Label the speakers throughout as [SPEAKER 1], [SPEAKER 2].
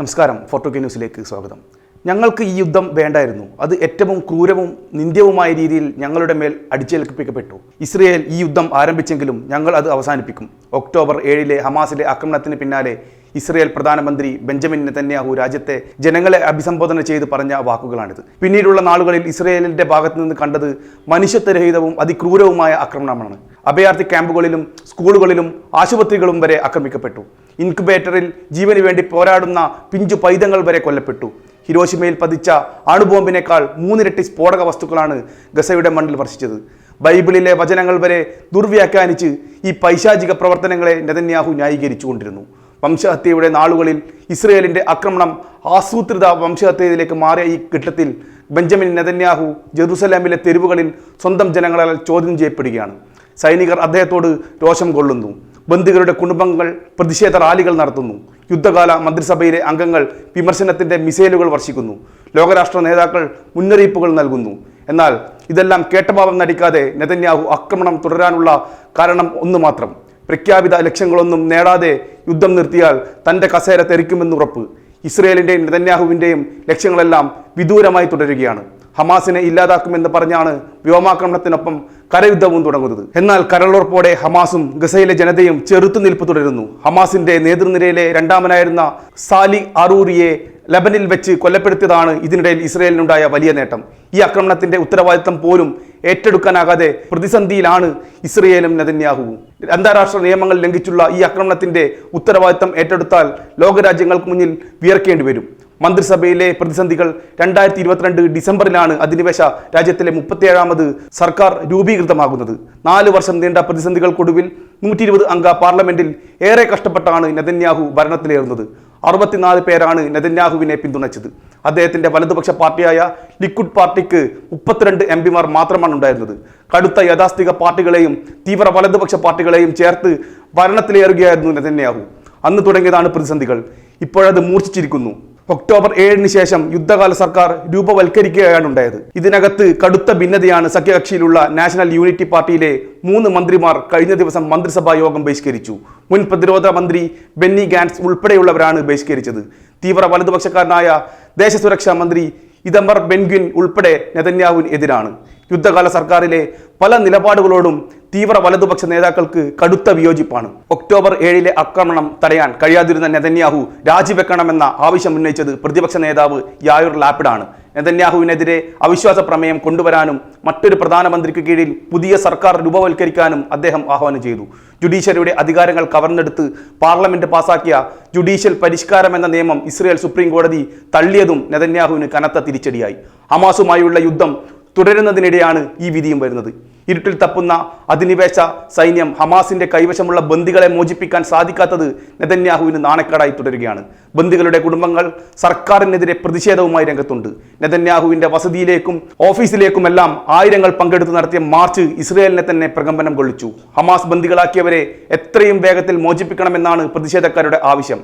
[SPEAKER 1] നമസ്കാരം photo K ന്യൂസിലേക്ക് സ്വാഗതം. ഞങ്ങൾക്ക് ഈ യുദ്ധം വേണ്ടായിരുന്നു. അത് ഏറ്റവും ക്രൂരവും നിന്ദ്യവുമായ രീതിയിൽ ഞങ്ങളുടെ മേൽ അടിച്ചേൽപ്പിക്കപ്പെട്ടു. ഇസ്രയേൽ ഈ യുദ്ധം ആരംഭിച്ചെങ്കിലും ഞങ്ങൾ അത് അവസാനിപ്പിക്കും. ഒക്ടോബർ ഏഴിലെ ഹമാസിലെ ആക്രമണത്തിന് പിന്നാലെ ഇസ്രയേൽ പ്രധാനമന്ത്രി ബെഞ്ചമിൻ നെതന്യാഹു രാജ്യത്തെ ജനങ്ങളെ അഭിസംബോധന ചെയ്ത് പറഞ്ഞ വാക്കുകളാണിത്. പിന്നീടുള്ള നാളുകളിൽ ഇസ്രയേലിന്റെ ഭാഗത്തു നിന്ന് കണ്ടത് മനുഷ്യത്വരഹിതവും അതിക്രൂരവുമായ ആക്രമണമാണ്. അഭയാർത്ഥി ക്യാമ്പുകളിലും സ്കൂളുകളിലും ആശുപത്രികളും വരെ ആക്രമിക്കപ്പെട്ടു. ഇൻക്യുബേറ്ററിൽ ജീവന് വേണ്ടി പോരാടുന്ന പിഞ്ചു പൈതങ്ങൾ വരെ കൊല്ലപ്പെട്ടു. ഹിരോഷിമയിൽ പതിച്ച അണുബോംബിനേക്കാൾ മൂന്നിരട്ടി സ്ഫോടക വസ്തുക്കളാണ് ഗസയുടെ മണ്ണിൽ വർഷിച്ചത്. ബൈബിളിലെ വചനങ്ങൾ വരെ ദുർവ്യാഖ്യാനിച്ച് ഈ പൈശാചിക പ്രവർത്തനങ്ങളെ നെതന്യാഹു ന്യായീകരിച്ചുകൊണ്ടിരുന്നു. വംശഹത്യയുടെ നാളുകളിൽ ഇസ്രയേലിന്റെ ആക്രമണം ആസൂത്രിത വംശഹത്യയിലേക്ക് മാറിയ ഈ ഘട്ടത്തിൽ ബെഞ്ചമിൻ നെതന്യാഹു ജെറുസലേമിലെ തെരുവുകളിൽ സ്വന്തം ജനങ്ങളാൽ ചോദ്യം ചെയ്യപ്പെടുകയാണ്. സൈനികർ അദ്ദേഹത്തോട് രോഷം കൊള്ളുന്നു. ബന്ദികളുടെ കുടുംബങ്ങൾ പ്രതിഷേധ റാലികൾ നടത്തുന്നു. യുദ്ധകാല മന്ത്രിസഭയിലെ അംഗങ്ങൾ വിമർശനത്തിന്റെ മിസൈലുകൾ വർഷിക്കുന്നു. ലോകരാഷ്ട്ര നേതാക്കൾ മുന്നറിയിപ്പുകൾ നൽകുന്നു. എന്നാൽ ഇതെല്ലാം കേട്ടഭാവം നടിക്കാതെ നെതന്യാഹു ആക്രമണം തുടരാനുള്ള കാരണം ഒന്ന് മാത്രം. പ്രഖ്യാപിത ലക്ഷ്യങ്ങളൊന്നും നേടാതെ യുദ്ധം നിർത്തിയാൽ തന്റെ കസേര തെറിക്കുമെന്ന് ഉറപ്പ്. ഇസ്രയേലിന്റെയും നെതന്യാഹുവിന്റെയും ലക്ഷ്യങ്ങളെല്ലാം വിദൂരമായി തുടരുകയാണ്. ഹമാസിനെ ഇല്ലാതാക്കുമെന്ന് പറഞ്ഞാണ് വ്യോമാക്രമണത്തിനൊപ്പം കരയുദ്ധവും തുടങ്ങുന്നത്. എന്നാൽ കരളുറപ്പോടെ ഹമാസും ഗസയിലെ ജനതയും ചെറുത്തുനിൽപ്പ് തുടരുന്നു. ഹമാസിന്റെ നേതൃനിരയിലെ രണ്ടാമനായിരുന്ന സാലി അറൂറിയെ ലബനിൽ വെച്ച് കൊല്ലപ്പെടുത്തിയതാണ് ഇതിനിടയിൽ ഇസ്രയേലിനുണ്ടായ വലിയ നേട്ടം. ഈ ആക്രമണത്തിന്റെ ഉത്തരവാദിത്തം പോലും ഏറ്റെടുക്കാനാകാതെ പ്രതിസന്ധിയിലാണ് ഇസ്രയേലും നെതന്യാഹുവും. അന്താരാഷ്ട്ര നിയമങ്ങൾ ലംഘിച്ചുള്ള ഈ ആക്രമണത്തിന്റെ ഉത്തരവാദിത്തം ഏറ്റെടുത്താൽ ലോകരാജ്യങ്ങൾക്ക് മുന്നിൽ വിയർക്കേണ്ടി വരും. മന്ത്രിസഭയിലെ പ്രതിസന്ധികൾ രണ്ടായിരത്തി ഇരുപത്തിരണ്ട് ഡിസംബറിലാണ് അധിനിവേശ രാജ്യത്തിലെ മുപ്പത്തിയേഴാമത് സർക്കാർ രൂപീകൃതമാകുന്നത്. നാല് വർഷം നീണ്ട പ്രതിസന്ധികൾക്കൊടുവിൽ നൂറ്റി ഇരുപത് അംഗ പാർലമെന്റിൽ ഏറെ കഷ്ടപ്പെട്ടാണ് നെതന്യാഹു ഭരണത്തിലേറുന്നത്. അറുപത്തിനാല് പേരാണ് നെതന്യാഹുവിനെ പിന്തുണച്ചത്. അദ്ദേഹത്തിന്റെ വലതുപക്ഷ പാർട്ടിയായ ലിക്വിഡ് പാർട്ടിക്ക് മുപ്പത്തിരണ്ട് എം പിമാർ മാത്രമാണ് ഉണ്ടായിരുന്നത്. കടുത്ത യാഥാസ്ഥിക പാർട്ടികളെയും തീവ്ര വലതുപക്ഷ പാർട്ടികളെയും ചേർത്ത് ഭരണത്തിലേറുകയായിരുന്നു നെതന്യാഹു. അന്ന് തുടങ്ങിയതാണ് പ്രതിസന്ധികൾ. ഇപ്പോഴത് മൂർച്ഛിച്ചിരിക്കുന്നു. ഒക്ടോബർ ഏഴിന് ശേഷം യുദ്ധകാല സർക്കാർ രൂപവൽക്കരിക്കുകയാണ് ഉണ്ടായത്. ഇതിനകത്ത് കടുത്ത ഭിന്നതയാണ് സഖ്യകക്ഷിയിലുള്ള നാഷണൽ യൂണിറ്റി പാർട്ടിയിലെ മൂന്ന് മന്ത്രിമാർ കഴിഞ്ഞ ദിവസം മന്ത്രിസഭാ യോഗം ബഹിഷ്കരിച്ചു. മുൻ പ്രതിരോധ മന്ത്രി ബെന്നി ഗാൻസ് ഉൾപ്പെടെയുള്ളവരാണ് ബഹിഷ്കരിച്ചത്. തീവ്ര വലതുപക്ഷക്കാരനായ ദേശസുരക്ഷാ മന്ത്രി ഇതമർ ബെൻഗ്വിൻ ഉൾപ്പെടെ നെതന്യാഹുവിന് എതിരാണ്. യുദ്ധകാല സർക്കാരിലെ പല നിലപാടുകളോടും തീവ്ര വലതുപക്ഷ നേതാക്കൾക്ക് കടുത്ത വിയോജിപ്പാണ്. ഒക്ടോബർ ഏഴിലെ ആക്രമണം തടയാൻ കഴിയാതിരുന്ന നെതന്യാഹു രാജിവെക്കണമെന്ന ആവശ്യം ഉന്നയിച്ചത് പ്രതിപക്ഷ നേതാവ് യായുർ ലാപ്പിഡാണ്. നെതന്യാഹുവിനെതിരെ അവിശ്വാസ പ്രമേയം കൊണ്ടുവരാനും മറ്റൊരു പ്രധാനമന്ത്രിക്ക് കീഴിൽ പുതിയ സർക്കാർ രൂപവൽക്കരിക്കാനും അദ്ദേഹം ആഹ്വാനം ചെയ്തു. ജുഡീഷ്യറിയുടെ അധികാരങ്ങൾ കവർന്നെടുത്ത് പാർലമെന്റ് പാസാക്കിയ ജുഡീഷ്യൽ പരിഷ്കാരം എന്ന നിയമം ഇസ്രയേൽ സുപ്രീം കോടതി തള്ളിയതും നെതന്യാഹുവിന് കനത്ത തിരിച്ചടിയായി. ഹമാസുമായുള്ള യുദ്ധം തുടരുന്നതിനിടെയാണ് ഈ വിധിയും വരുന്നത്. ഇരുട്ടിൽ തപ്പുന്ന അധിനിവേശ സൈന്യം ഹമാസിന്റെ കൈവശമുള്ള ബന്ദികളെ മോചിപ്പിക്കാൻ സാധിക്കാത്തത് നെതന്യാഹുവിന് നാണക്കേടായി തുടരുകയാണ്. ബന്ദികളുടെ കുടുംബങ്ങൾ സർക്കാരിനെതിരെ പ്രതിഷേധവുമായി രംഗത്തുണ്ട്. നെതന്യാഹുവിന്റെ വസതിയിലേക്കും ഓഫീസിലേക്കുമെല്ലാം ആയിരങ്ങൾ പങ്കെടുത്ത് നടത്തിയ മാർച്ച് ഇസ്രയേലിനെ തന്നെ പ്രകമ്പനം കൊള്ളിച്ചു. ഹമാസ് ബന്ദികളാക്കിയവരെ എത്രയും വേഗത്തിൽ മോചിപ്പിക്കണമെന്നാണ് പ്രതിഷേധക്കാരുടെ ആവശ്യം.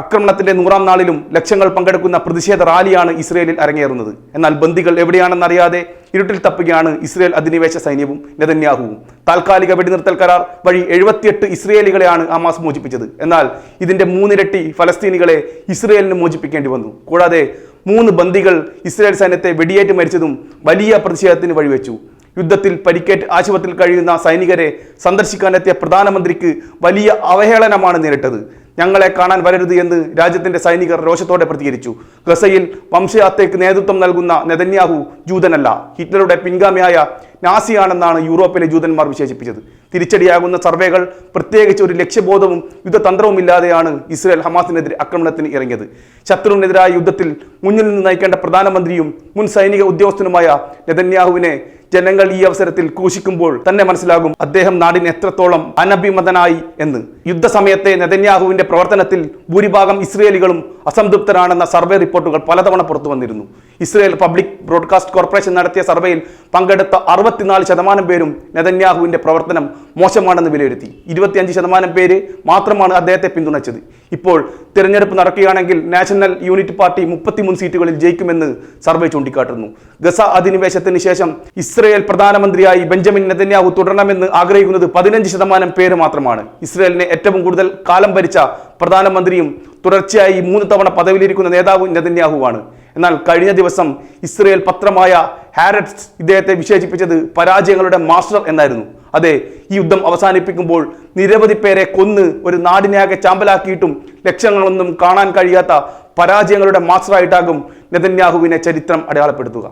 [SPEAKER 1] ആക്രമണത്തിന്റെ നൂറാം നാളിലും ലക്ഷങ്ങൾ പങ്കെടുക്കുന്ന പ്രതിഷേധ റാലിയാണ് ഇസ്രയേലിൽ അരങ്ങേറുന്നത്. എന്നാൽ ബന്ദികൾ എവിടെയാണെന്നറിയാതെ ഇരുട്ടിൽ തപ്പുകയാണ് ഇസ്രയേൽ അധിനിവേശ സൈന്യവും നെതന്യാഹുവും. താൽക്കാലിക വെടിനിർത്തൽ കരാർ വഴി എഴുപത്തിയെട്ട് ഇസ്രയേലികളെയാണ് ഹമാസ് മോചിപ്പിച്ചത്. എന്നാൽ ഇതിന്റെ മൂന്നിരട്ടി ഫലസ്തീനികളെ ഇസ്രയേലിന് മോചിപ്പിക്കേണ്ടി വന്നു. കൂടാതെ മൂന്ന് ബന്ദികൾ ഇസ്രയേൽ സൈന്യത്തെ വെടിയേറ്റ് മരിച്ചതും വലിയ പ്രതിഷേധത്തിന് വഴിവെച്ചു. യുദ്ധത്തിൽ പരിക്കേറ്റ് ആശുപത്രിയിൽ കഴിയുന്ന സൈനികരെ സന്ദർശിക്കാനെത്തിയ പ്രധാനമന്ത്രിക്ക് വലിയ അവഹേളനമാണ് നേരിട്ടത്. ഞങ്ങളെ കാണാൻ വരരുത് എന്ന് രാജ്യത്തിന്റെ സൈനികർ രോഷത്തോടെ പ്രതികരിച്ചു. ഗസയിൽ വംശയാത്തേക്ക് നേതൃത്വം നൽകുന്ന നെതന്യാഹു ജൂതനല്ല ഹിറ്റ്ലറുടെ പിൻഗാമിയായ നാസിയാണെന്നാണ് യൂറോപ്പിലെ ജൂതന്മാർ വിശേഷിപ്പിച്ചത്. തിരിച്ചടിയാകുന്ന സർവേകൾ പ്രത്യേകിച്ച് ഒരു ലക്ഷ്യബോധവും യുദ്ധതന്ത്രവും ഇല്ലാതെയാണ് ഇസ്രയേൽ ഹമാസിനെതിരെ ആക്രമണത്തിന് ഇറങ്ങിയത്. ശത്രുവിനെതിരായ യുദ്ധത്തിൽ മുന്നിൽ നിന്ന് നയിക്കേണ്ട പ്രധാനമന്ത്രിയും മുൻ സൈനിക ഉദ്യോഗസ്ഥനുമായ നെതന്യാഹുവിനെ ജനങ്ങൾ ഈ അവസരത്തിൽ ക്രൂശിക്കുമ്പോൾ തന്നെ മനസ്സിലാകും അദ്ദേഹം നാടിന് എത്രത്തോളം അനഭിമതനായി എന്ന്. യുദ്ധസമയത്തെ നെതന്യാഹുവിന്റെ പ്രവർത്തനത്തിൽ ഭൂരിഭാഗം ഇസ്രയേലികളും അസംതൃപ്തരാണെന്ന സർവേ റിപ്പോർട്ടുകൾ പലതവണ പുറത്തു വന്നിരുന്നു. ഇസ്രയേൽ പബ്ലിക് ബ്രോഡ്കാസ്റ്റ് കോർപ്പറേഷൻ നടത്തിയ സർവേയിൽ പങ്കെടുത്ത അറുപത്തിനാല് ശതമാനം പേരും നെതന്യാഹുവിന്റെ പ്രവർത്തനം മോശമാണെന്ന് വിലയിരുത്തി. ഇരുപത്തിയഞ്ച് ശതമാനം പേര് മാത്രമാണ് അദ്ദേഹത്തെ പിന്തുണച്ചത്. ഇപ്പോൾ തിരഞ്ഞെടുപ്പ് നടക്കുകയാണെങ്കിൽ നാഷണൽ യൂണിറ്റ് പാർട്ടി മുപ്പത്തിമൂന്ന് സീറ്റുകളിൽ ജയിക്കുമെന്ന് സർവേ ചൂണ്ടിക്കാട്ടുന്നു. ഗസ അധിനിവേശത്തിന് ശേഷം ഇസ്രയേൽ പ്രധാനമന്ത്രിയായി ബെഞ്ചമിൻ നെതന്യാഹു തുടരണമെന്ന് ആഗ്രഹിക്കുന്നത് പതിനഞ്ച് ശതമാനം പേര് മാത്രമാണ്. ഇസ്രയേലിനെ ഏറ്റവും കൂടുതൽ കാലം ഭരിച്ച പ്രധാനമന്ത്രിയും തുടർച്ചയായി മൂന്ന് തവണ പദവിയിലിരിക്കുന്ന നേതാവ് നെതന്യാഹുവാണ്. എന്നാൽ കഴിഞ്ഞ ദിവസം ഇസ്രയേൽ പത്രമായ ഹാരറ്റ്സ് ഇദ്ദേഹത്തെ വിശേഷിപ്പിച്ചത് പരാജയങ്ങളുടെ മാസ്റ്റർ എന്നായിരുന്നു. അതെ ഈ യുദ്ധം അവസാനിപ്പിക്കുമ്പോൾ നിരവധി പേരെ കൊന്ന് ഒരു നാടിനെയാകെ ചാമ്പലാക്കിയിട്ടും ലക്ഷ്യങ്ങളൊന്നും കാണാൻ കഴിയാത്ത പരാജയങ്ങളുടെ മാസ്റ്ററായിട്ടാകും നെതന്യാഹുവിനെ ചരിത്രം അടയാളപ്പെടുത്തുക.